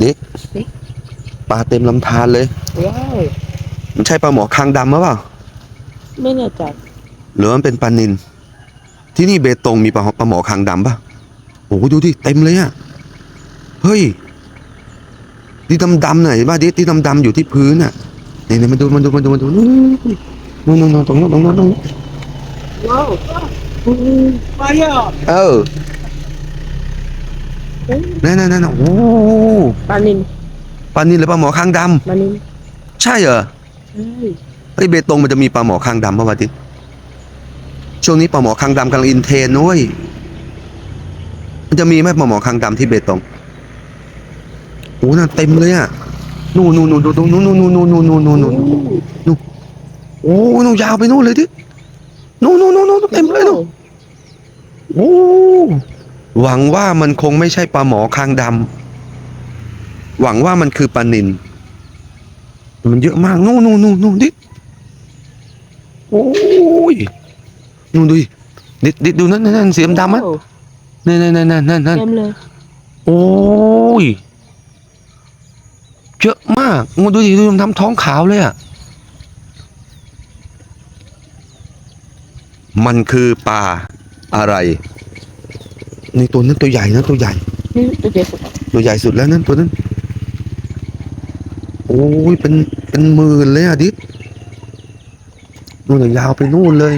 เด็ก ปลาเต็มลำธารเลย ว้าวมันใช่ปลาหมอคางดำหรือเปล่า ไม่แน่ใจหรือมันเป็นปลานิน ที่นี่เบตงมีปลาปลาหมอคางดำปะโอ้โหดูดิเต็มเลยอะเฮ้ยที่ดำๆหน่อยบ้าดิที่ดำๆอยู่ที่พื้นอะนี่นี่มาดูมาดูมาดูมาดูนู่นนู่นนู่นตรงนู้นตรงนู้นตรงนู้นว้าวมาเยอะเออ นั่นนั่นนั่นโอ้โหปลานินปลานินหรือปลาหมอคางดปลานินำใช่เหรอใช่เฮ้ยเบตงมันจะมีปลาหมอคางดำป่าวะดิช่วงนี้ปลาหมอคางดำกำลังอินเทรนด์นุ้ยมันจะมีไหมปลาหมอคางดำที่เบตงโอ้น่าเต็มเลยอะนู่นนู่นนู่นนู่นนู่นนู่นนู่นนู่นนู่นนู่นนู่นนู่นโอ้นู่นยาวไปนู่นเลยดินู่นนู่นนู่นนู่นเต็มเลยนู่นโอ้ หวังว่ามันคงไม่ใช่ปลาหมอคางดำหวังว่ามันคือปลานินมันเยอะมากนู่นนู่นนู่นนู่นดิโอ้ยนู่นดูดิดิดิดูนั่นนั่นนั่นสีดำๆอะว้าวนั่นนั่นนั่นนั่นนั่นนั่นเต็มเลยโอ้ยเยอะมากงูดูดิดูมันทำท้องขาวเลยอะมันคือปลาอะไร ในตัวนั้นตัวใหญ่นะตัวใหญ่ นี่ตัวเด็กสุดตัวใหญ่สุดแล้วนั่นตัวนั้น โอ้ยเป็นเป็นหมื่นเลยอะดินู่นนะยาวไปนู่นเลย